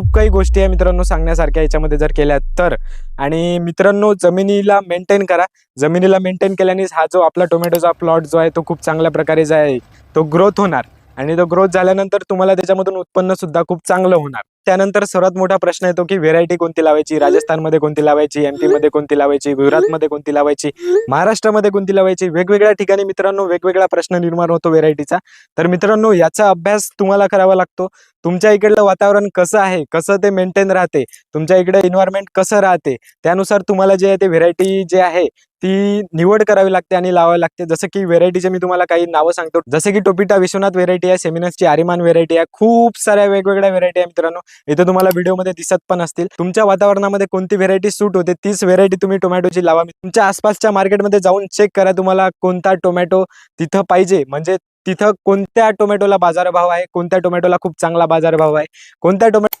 खूप काही गोष्टी आहे मित्रांनो सांगण्यासारख्या याच्यामध्ये जर केल्या तर. आणि मित्रांनो जमिनीला मेंटेन करा. जमिनीला मेंटेन केल्यानेच हा जो आपला टोमॅटोचा प्लॉट जो आहे तो खूप चांगल्या प्रकारे जो आहे तो ग्रोथ होणार. आणि तो ग्रोथ झाल्यानंतर तुम्हाला त्याच्यामधून उत्पन्न सुद्धा खूप चांगलं होणार. त्यानंतर सर्वात मोठा प्रश्न येतो की व्हेरायटी कोणती लावायची? राजस्थानमध्ये कोणती लावायची? एमपी मध्ये कोणती लावायची? गुजरातमध्ये कोणती लावायची? महाराष्ट्रामध्ये कोणती लावायची? वेगवेगळ्या ठिकाणी मित्रांनो वेगवेगळा प्रश्न निर्माण होतो व्हेरायटीचा तर मित्रांनो याचा अभ्यास तुम्हाला करावा लागतो. तुमच्या इकडलं वातावरण कसं आहे? कसं ते मेंटेन राहते? तुमच्या इकडे इन्व्हायरमेंट कसं राहते? त्यानुसार तुम्हाला जे आहे ते व्हेरायटी जे आहे ती निवड करावी लागते आणि लावावी लागते. जसं की व्हेरायटीचे मी तुम्हाला काही नावं सांगतो. जसं की टोपिटा विश्वनाथ व्हेरायटी आहे सेमिनसची आरिमान व्हेरायटी आहे खूप साऱ्या वेगवेगळ्या व्हेरायटी आहे मित्रांनो. इथे तुम्हाला व्हिडिओमध्ये दिसत पण असतील. तुमच्या वातावरणामध्ये कोणती व्हेरायटी सूट होते तीच व्हेरायटी तुम्ही टोमॅटोची लावा. तुमच्या आसपासच्या मार्केटमध्ये जाऊन चेक करा तुम्हाला कोणता टोमॅटो तिथं पाहिजे. म्हणजे तिथं कोणत्या टोमॅटोला बाजारभाव आहे कोणत्या टोमॅटोला खूप चांगला बाजारभाव आहे कोणत्या टोमॅटो